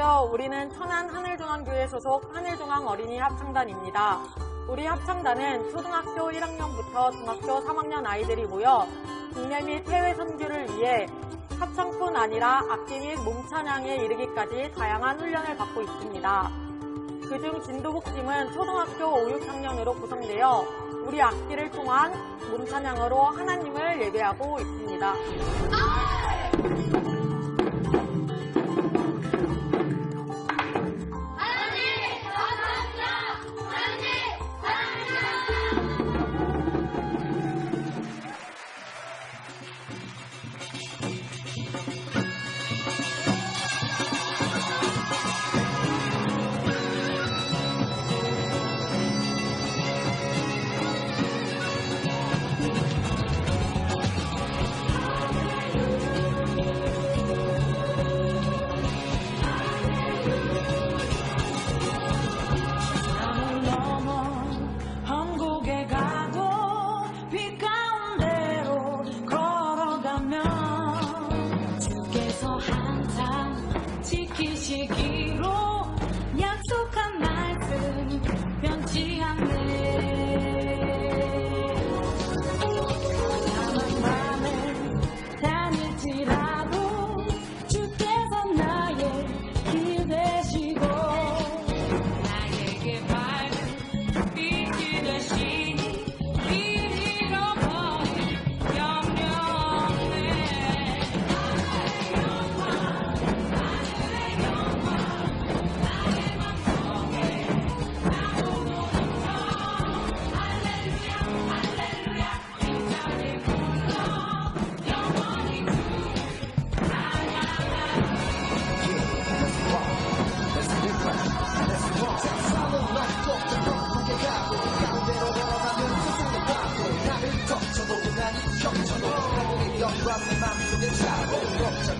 우리는 천안 하늘중앙교회 소속 하늘중앙 어린이 합창단입니다. 우리 합창단은 초등학교 1학년부터 중학교 3학년 아이들이 모여 국내 및 해외 선교를 위해 합창뿐 아니라 악기 및 몸찬양에 이르기까지 다양한 훈련을 받고 있습니다. 그중 진도복팀은 초등학교 5, 6학년으로 구성되어 우리 악기를 통한 몸찬양으로 하나님을 예배하고 있습니다.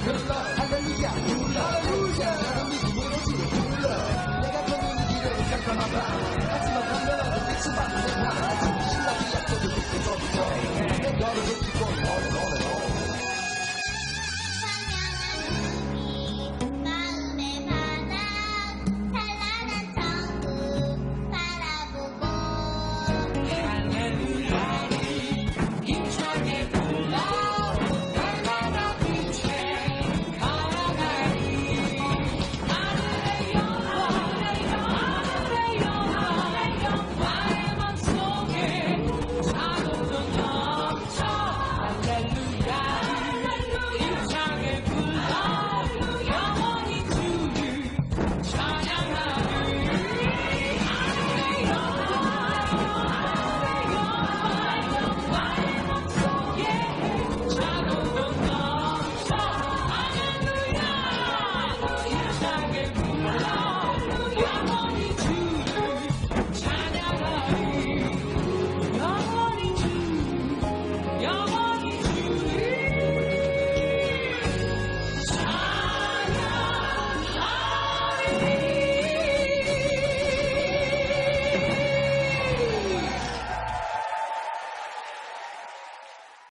너를